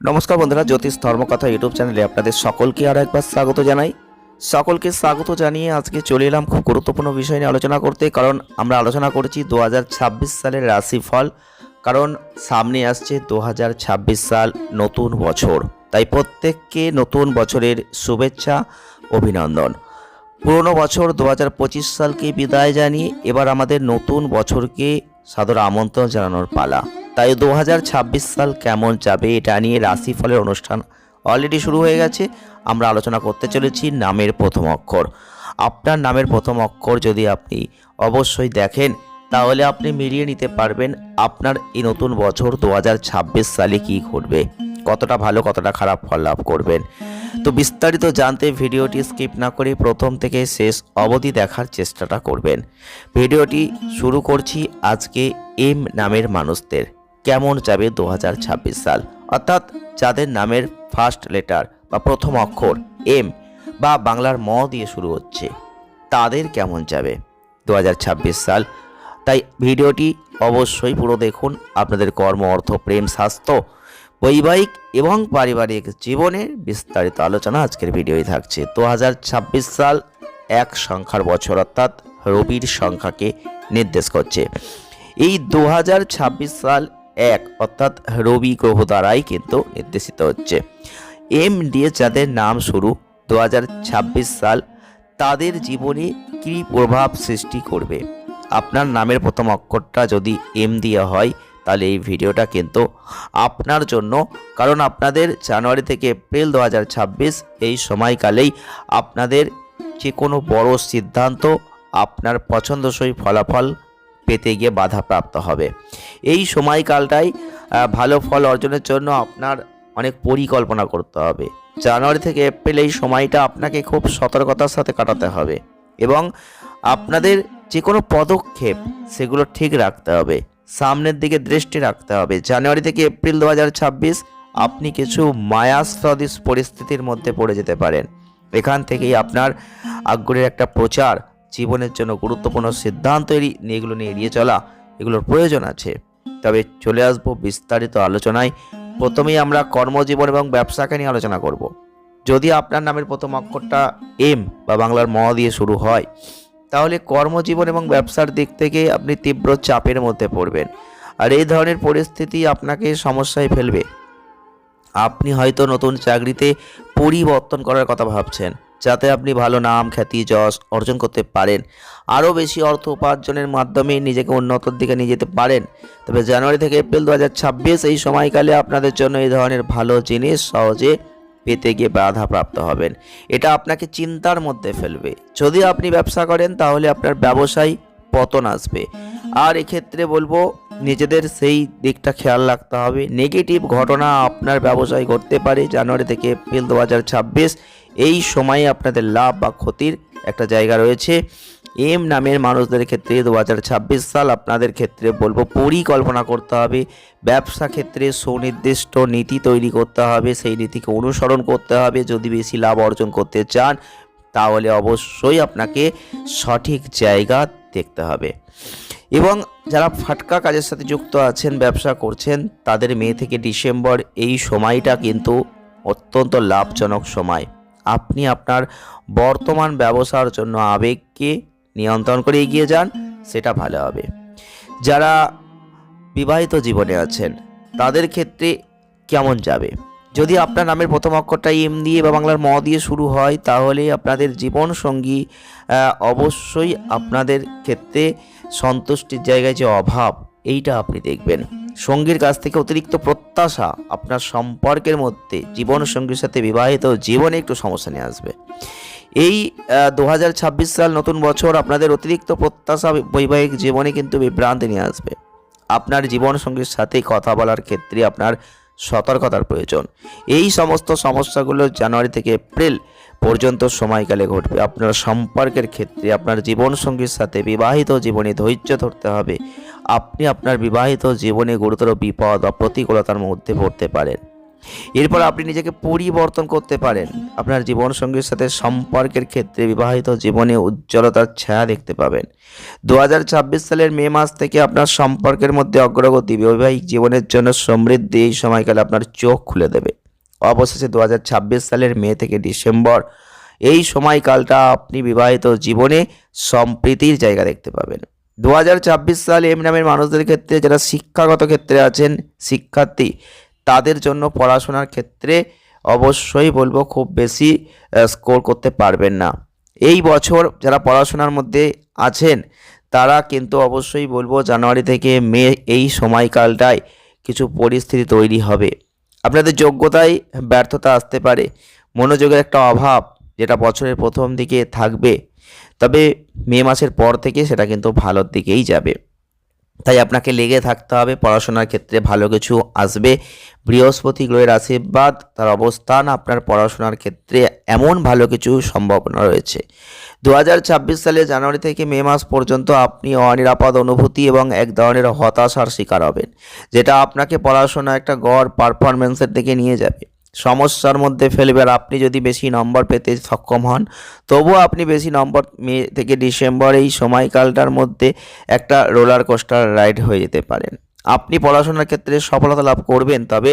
নমস্কার বন্ধুরা, জ্যোতিষ ধর্মকথা ইউটিউব চ্যানেলে আপনাদের সকলকে আরও একবার স্বাগত জানাই। সকলকে স্বাগত জানিয়ে আজকে চলে এলাম খুব গুরুত্বপূর্ণ বিষয় নিয়ে আলোচনা করতে, কারণ আমরা আলোচনা করেছি দু হাজার ছাব্বিশ সালের রাশিফল, কারণ সামনে আসছে দু হাজার ছাব্বিশ সাল নতুন বছর। তাই প্রত্যেককে নতুন বছরের শুভেচ্ছা, অভিনন্দন। পুরনো বছর দু সালকে বিদায় জানিয়ে এবার আমাদের নতুন বছরকে সাদর আমন্ত্রণ জানানোর পালা। তাই দু হাজার ছাব্বিশ সাল কেমন যাবে এটা নিয়ে রাশিফলের অনুষ্ঠান অলরেডি শুরু হয়ে গেছে। আমরা আলোচনা করতে চলেছি নামের প্রথম অক্ষর। আপনার নামের প্রথম অক্ষর যদি আপনি অবশ্যই দেখেন, তাহলে আপনি মিলিয়ে নিতে পারবেন আপনার এই নতুন বছর দু হাজার ছাব্বিশ সালে কী ঘটবে। কতটা ভালো, কতটা খারাপ ফল লাভ করবেন। তো বিস্তারিত জানতে ভিডিওটি স্কিপ না করে প্রথম থেকে শেষ অবধি দেখার চেষ্টাটা করবেন। ভিডিওটি শুরু করছি আজকে এম নামের মানুষদের। কেমন যাবে দু হাজার ছাব্বিশ সাল? অর্থাৎ যাদের নামের ফার্স্ট লেটার বা প্রথম অক্ষর এম বা বাংলার ম দিয়ে শুরু হচ্ছে, তাদের কেমন যাবে দু হাজার ছাব্বিশ সাল? তাই ভিডিওটি অবশ্যই পুরো দেখুন। আপনাদের কর্ম, অর্থ, প্রেম, স্বাস্থ্য বৈবাহিক এবং পারিবারিক জীবনের বিস্তারিত আলোচনা আজকের ভিডিওই থাকছে। দু হাজার ছাব্বিশ সাল এক সংখ্যার বছর অর্থাৎ রবির সংখ্যাকে নির্দেশ করছে। এই দু হাজার ছাব্বিশ সাল এক অর্থাৎ রবি গ্রহ দ্বারাই কিন্তু নির্দেশিত হচ্ছে। এম দিয়ে যাদের নাম শুরু দু হাজার ছাব্বিশ সাল, তাদের জীবনে কী প্রভাব সৃষ্টি করবে? আপনার নামের প্রথম অক্ষরটা যদি এম দিয়ে হয় তাহলে এই ভিডিওটা কিন্তু আপনার জন্য। কারণ আপনাদের জানুয়ারি থেকে এপ্রিল দু হাজার ছাব্বিশ এই সময়কালেই আপনাদের যে কোনো বড় সিদ্ধান্ত আপনার পছন্দসই ফলাফল পেতে গিয়ে বাধাপ্রাপ্ত হবে। এই সময়কালটাই ভালো ফল অর্জনের জন্য আপনার অনেক পরিকল্পনা করতে হবে। জানুয়ারি থেকে এপ্রিল এই সময়টা আপনাকে খুব সতর্কতার সাথে কাটাতে হবে এবং আপনাদের যে কোনো পদক্ষেপ সেগুলো ঠিক রাখতে হবে। সামনের দিকে দৃষ্টি রাখতে হবে। জানুয়ারি থেকে এপ্রিল দু হাজার ছাব্বিশ আপনি কিছু মায়াস্রদিস পরিস্থিতির মধ্যে পড়ে যেতে পারেন। এখান থেকেই আপনার আগ্রহের একটা প্রচার, জীবনের জন্য গুরুত্বপূর্ণ সিদ্ধান্ত এগুলো নিয়ে এড়িয়ে চলা, এগুলোর প্রয়োজন আছে। তবে চলে আসব বিস্তারিত আলোচনায়। প্রথমেই আমরা কর্মজীবন এবং ব্যবসাকে নিয়ে আলোচনা করব। যদি আপনার নামের প্রথম অক্ষরটা এম বা বাংলার ম দিয়ে শুরু হয় তাহলে কর্মজীবন এবং ব্যবসার দিক থেকে আপনি তীব্র চাপের মধ্যে পড়বেন। আর এই ধরনের পরিস্থিতি আপনাকে সমস্যায় ফেলবে। আপনি হয়তো নতুন চাকরিতে পরিবর্তন করার কথা ভাবছেন, যাতে আপনি ভালো নাম, খ্যাতি, যশ অর্জন করতে পারেন। আরও বেশি অর্থ উপার্জনের মাধ্যমে নিজেকে উন্নতর দিকে নিয়ে যেতে পারেন। তবে জানুয়ারি থেকে এপ্রিল দু হাজার ছাব্বিশ এই সময়কালে আপনাদের জন্য এই ধরনের ভালো জিনিস সহজে পেতে গিয়ে বাধাপ্রাপ্ত হবেন। এটা আপনাকে চিন্তার মধ্যে ফেলবে। যদি আপনি ব্যবসা করেন, তাহলে আপনার ব্যবসায় পতন আসবে। আর এক্ষেত্রে বলব, নিজেদের সেই দিকটা খেয়াল রাখতে হবে। নেগেটিভ ঘটনা আপনার ব্যবসায় ঘটতে পারে জানুয়ারি থেকে এপ্রিল দু হাজার ছাব্বিশ। এই সময়ে আপনাদের লাভ বা ক্ষতির একটা জায়গা রয়েছে। এম নামের মানুষদের ক্ষেত্রে দু হাজার ছাব্বিশ সাল আপনাদের ক্ষেত্রে বলব পরিকল্পনা করতে হবে। ব্যবসা ক্ষেত্রে সুনির্দিষ্ট নীতি তৈরি করতে হবে, সেই নীতিকে অনুসরণ করতে হবে। যদি বেশি লাভ অর্জন করতে চান, তাহলে অবশ্যই আপনাকে সঠিক জায়গা দেখতে হবে। এবং যারা ফাটকা কাজের সাথে যুক্ত আছেন, ব্যবসা করছেন, তাদের মে থেকে ডিসেম্বর এই সময়টা কিন্তু অত্যন্ত লাভজনক সময়। আপনি আপনার বর্তমান ব্যবসার জন্য আবেগকে নিয়ন্ত্রণ করে এগিয়ে যান, সেটা ভালো হবে। যারা বিবাহিত জীবনে আছেন, তাদের ক্ষেত্রে কেমন যাবে? যদি আপনার নামের প্রথম অক্ষরটা এম দিয়ে বা বাংলার ম দিয়ে শুরু হয়, তাহলে আপনাদের জীবন সঙ্গী অবশ্যই আপনাদের ক্ষেত্রে সন্তুষ্টির জায়গায় যে অভাব, এইটা আপনি দেখবেন। সঙ্গীর কাছ থেকে অতিরিক্ত প্রত্যাশা আপনার সম্পর্কের মধ্যে জীবন সঙ্গীর সাথে বিবাহিত জীবনে একটু সমস্যা নিয়ে আসবে। এই দু হাজার ছাব্বিশ সাল নতুন বছর আপনাদের অতিরিক্ত প্রত্যাশা বৈবাহিক জীবনে কিন্তু বিভ্রান্তি নিয়ে আসবে। আপনার জীবন সঙ্গীর সাথে কথা বলার ক্ষেত্রে আপনার সতর্কতার প্রয়োজন। এই সমস্ত সমস্যাগুলো জানুয়ারি থেকে এপ্রিল পর্যন্ত সময়কালে ঘটবে। আপনার সম্পর্কের ক্ষেত্রে আপনার জীবন সঙ্গীর সাথে বিবাহিত জীবনে ধৈর্য ধরতে হবে। আপনি আপনার বিবাহিত জীবনে গুরুতর বিপদ বা প্রতিকূলতার মধ্যে পড়তে পারেন। এরপর আপনি নিজেকে পরিবর্তন করতে পারেন। আপনার জীবনসঙ্গীর সাথে সম্পর্কের ক্ষেত্রে বিবাহিত জীবনে উজ্জ্বলতার ছায়া দেখতে পাবেন। দু হাজার ছাব্বিশ সালের মে মাস থেকে আপনার সম্পর্কের মধ্যে অগ্রগতি, বৈবাহিক জীবনের জন্য সমৃদ্ধি এই সময়কালে আপনার চোখ খুলে দেবে। অবশেষে দু হাজার ছাব্বিশ সালের মে থেকে ডিসেম্বর, এই সময়কালটা আপনি বিবাহিত জীবনে সম্প্রীতির জায়গা দেখতে পাবেন। দু হাজার ছাব্বিশ সাল এম নামের মানুষদের ক্ষেত্রে, যারা শিক্ষাগত ক্ষেত্রে আছেন, শিক্ষার্থী তাদের জন্য পড়াশোনার ক্ষেত্রে অবশ্যই বলব খুব বেশি স্কোর করতে পারবেন না। এই বছর যারা পড়াশোনার মধ্যে আছেন, তারা কিন্তু অবশ্যই বলব জানুয়ারি থেকে মে এই সময়কালটায় কিছু পরিস্থিতি তৈরি হবে। আপনাদের যোগ্যতায় ব্যর্থতা আসতে পারে, মনোযোগের একটা অভাব যেটা বছরের প্রথম দিকে থাকবে, তবে মে মাসের পর থেকে সেটা কিন্তু ভালোর দিকেই যাবে। তাই আপনাকে লেগে থাকতে হবে, পড়াশোনার ক্ষেত্রে ভালো কিছু আসবে। বৃহস্পতি গ্রহের আশীর্বাদ, তার অবস্থান, আপনার পড়াশোনার ক্ষেত্রে এমন ভালো কিছু সম্ভাবনা রয়েছে। দু হাজার ছাব্বিশ সালে জানুয়ারি থেকে মে মাস পর্যন্ত আপনি অনিরাপদ অনুভূতি এবং এক ধরনের হতাশার শিকার হবেন, যেটা আপনাকে পড়াশোনা একটা গড় পারফরমেন্সের দিকে নিয়ে যাবে। সমস্যার মধ্যে ফেলবে আর আপনি যদি বেশি নম্বর পেতে সক্ষম হন, তবুও আপনি বেশি নম্বর মে থেকে ডিসেম্বর এই সময়কালটার মধ্যে একটা রোলার কোস্টার রাইড হয়ে যেতে পারেন। আপনি পড়াশোনার ক্ষেত্রে সফলতা লাভ করবেন, তবে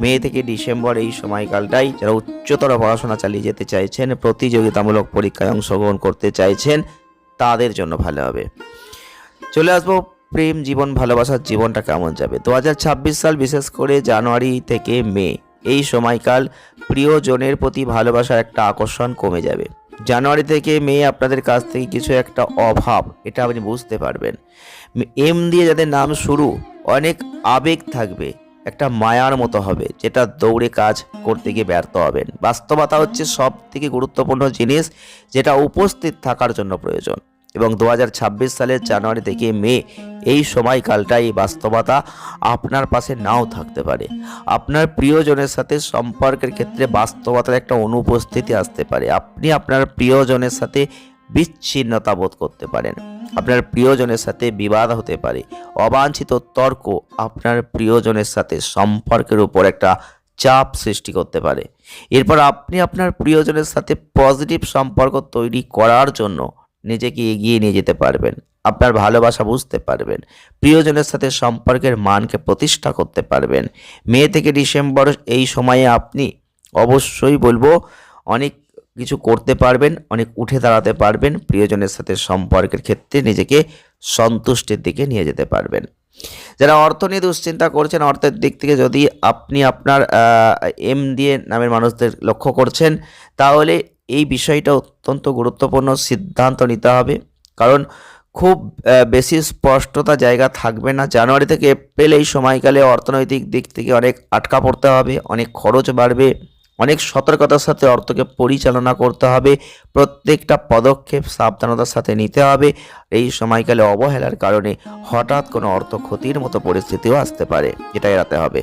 মে থেকে ডিসেম্বর এই সময়কালটাই যারা উচ্চতর পড়াশোনা চালিয়ে যেতে চাইছেন, প্রতিযোগিতামূলক পরীক্ষায় অংশগ্রহণ করতে চাইছেন, তাদের জন্য ভালো হবে। চলে আসব প্রেম, জীবন, ভালোবাসার জীবনটা কেমন যাবে? দু হাজার ছাব্বিশ সাল, বিশেষ করে জানুয়ারি থেকে মে। এই সময়কাল প্রিয়জনের প্রতি ভালোবাসার একটা আকর্ষণ কমে যাবে। জানুয়ারি থেকে মে আপনাদের কাছ থেকে কিছু একটা অভাব, এটা আপনি বুঝতে পারবেন। এম দিয়ে যাদের নাম শুরু, অনেক আবেগ থাকবে, একটা মায়ার মতো হবে, যেটা দৌড়ে কাজ করতে গিয়ে ব্যর্থ হবেন। বাস্তবতা হচ্ছে সব থেকে গুরুত্বপূর্ণ জিনিস, যেটা উপস্থিত থাকার জন্য প্রয়োজন। এবং দু হাজার ছাব্বিশ সালের জানুয়ারি থেকে মে এই সময়কালটা এই বাস্তবতা আপনার পাশে নাও থাকতে পারে। আপনার প্রিয়জনের সাথে সম্পর্কের ক্ষেত্রে বাস্তবতার একটা অনুপস্থিতি আসতে পারে। আপনি আপনার প্রিয়জনের সাথে বিচ্ছিন্নতা বোধ করতে পারেন। আপনার প্রিয়জনের সাথে বিবাদ হতে পারে। অবাঞ্ছিত তর্ক আপনার প্রিয়জনের সাথে সম্পর্কের উপর একটা চাপ সৃষ্টি করতে পারে। এরপর আপনি আপনার প্রিয়জনের সাথে পজিটিভ সম্পর্ক তৈরি করার জন্য নিজেকে এগিয়ে নিয়ে যেতে পারবেন। আপনার ভালোবাসা বুঝতে পারবেন। প্রিয়জনের সাথে সম্পর্কের মানকে প্রতিষ্ঠা করতে পারবেন। মে থেকে ডিসেম্বর এই সময়ে আপনি অবশ্যই বলব অনেক কিছু করতে পারবেন, অনেক উঠে দাঁড়াতে পারবেন, প্রিয়জনের সাথে সম্পর্কের ক্ষেত্রে নিজেকে সন্তুষ্টির দিকে নিয়ে যেতে পারবেন। যারা অর্থ নিয়ে দুশ্চিন্তা করছেন, অর্থের দিক থেকে যদি আপনি আপনার এম দিয়ে নামের মানুষদের লক্ষ্য করছেন, তাহলে এই বিষয়টা অত্যন্ত গুরুত্বপূর্ণ সিদ্ধান্ত নিতে হবে। কারণ খুব বেশি স্পষ্টতা জায়গা থাকবে না। জানুয়ারি থেকে এপ্রিল এই সময়কালে অর্থনৈতিক দিক থেকে অনেক আটকা পড়তে হবে, অনেক খরচ বাড়বে, অনেক সতর্কতার সাথে অর্থকে পরিচালনা করতে হবে, প্রত্যেকটা পদক্ষেপ সাবধানতার সাথে নিতে হবে। এই সময়কালে অবহেলার কারণে হঠাৎ কোনো অর্থ ক্ষতির মতো পরিস্থিতিও আসতে পারে এটা এড়াতে হবে।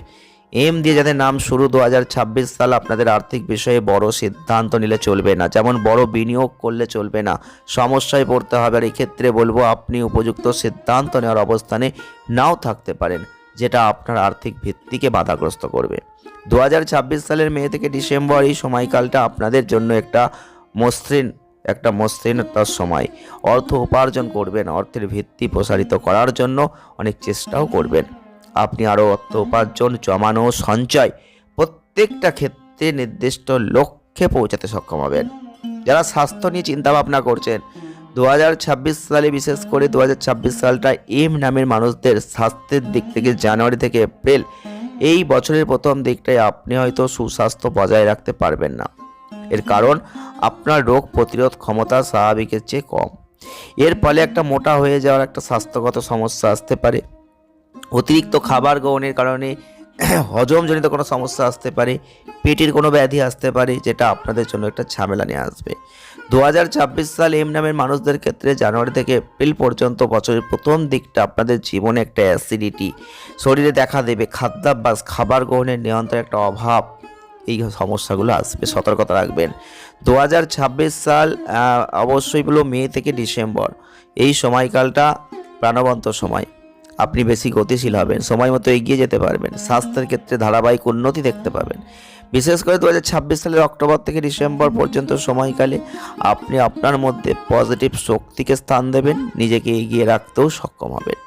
এম দিয়ে যাদের নাম শুরু দু হাজার ছাব্বিশ সাল আপনাদের আর্থিক বিষয়ে বড় সিদ্ধান্ত নিলে চলবে না। যেমন বড় বিনিয়োগ করলে চলবে না। সমস্যায় পড়তে হবে। আর এক্ষেত্রে বলব, আপনি উপযুক্ত সিদ্ধান্ত নেওয়ার অবস্থানে নাও থাকতে পারেন, যেটা আপনার আর্থিক ভিত্তিকে বাধাগ্রস্ত করবে। দু হাজার ছাব্বিশ সালের মে থেকে ডিসেম্বর এই সময়কালটা আপনাদের জন্য একটা মসৃণ, একটা মসৃণতার সময়। অর্থ উপার্জন করবেন, অর্থের ভিত্তি প্রসারিত করার জন্য অনেক চেষ্টাও করবেন। আপনি আরও অর্থ উপার্জন, জমানো, সঞ্চয় প্রত্যেকটা ক্ষেত্রে নির্দিষ্ট লক্ষ্যে পৌঁছাতে সক্ষম হবেন। যারা স্বাস্থ্য নিয়ে চিন্তা ভাবনা করছেন দু হাজার ছাব্বিশ সালে বিশেষ করে দু হাজার ছাব্বিশ সালটা এম নামের মানুষদের স্বাস্থ্যের দিক থেকে জানুয়ারি থেকে এপ্রিল, এই বছরের প্রথম দিকটায় আপনি হয়তো সুস্বাস্থ্য বজায় রাখতে পারবেন না। এর কারণ, আপনার রোগ প্রতিরোধ ক্ষমতা স্বাভাবিকের চেয়ে কম। এর ফলে একটা মোটা হয়ে যাওয়ার একটা স্বাস্থ্যগত সমস্যা আসতে পারে। অতিরিক্ত খাবার গ্রহণের কারণে হজমজনিত কোনো সমস্যা আসতে পারে, পেটের কোনো ব্যাধি আসতে পারে, যেটা আপনাদের জন্য একটা ঝামেলা নিয়ে আসবে। দু হাজার ছাব্বিশ সাল এম নামের মানুষদের ক্ষেত্রে জানুয়ারি থেকে এপ্রিল পর্যন্ত বছরের প্রথম দিকটা আপনাদের জীবনে একটা অ্যাসিডিটি, শরীরে দেখা দেবে, খাদ্যাভ্যাস, খাবার গ্রহণের নিয়ন্ত্রণের একটা অভাব, এই সমস্যাগুলো আসবে, সতর্কতা রাখবেন। দু হাজার ছাব্বিশ সাল অবশ্যই হলো মে থেকে ডিসেম্বর, এই সময়কালটা প্রাণবন্ত সময়। আপনি বেশি গতিশীল হবেন, সময় মতো এগিয়ে যেতে পারবেন, স্বাস্থ্যের ক্ষেত্রে ধারাবাহিক উন্নতি দেখতে পাবেন। বিশেষ করে দু হাজার ছাব্বিশ সালের অক্টোবর থেকে ডিসেম্বর পর্যন্ত সময়কালে আপনি আপনার মধ্যে পজিটিভ শক্তিকে স্থান দেবেন, নিজেকে এগিয়ে রাখতেও সক্ষম হবেন।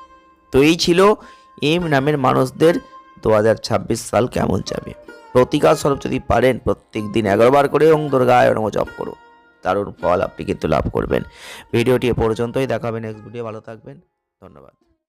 তো এই ছিল এম নামের মানুষদের দু হাজার ছাব্বিশ সাল কেমন যাবে। প্রতিকার স্বরূপ যদি পারেন, প্রত্যেক দিন এগারো বার করে ওং দুর্গায় নম জপ করুন। দারুণ ফল আপনি কিন্তু লাভ করবেন। ভিডিওটি এ পর্যন্তই দেখাবেন নেক্সট ভিডিও ভালো থাকবেন, ধন্যবাদ।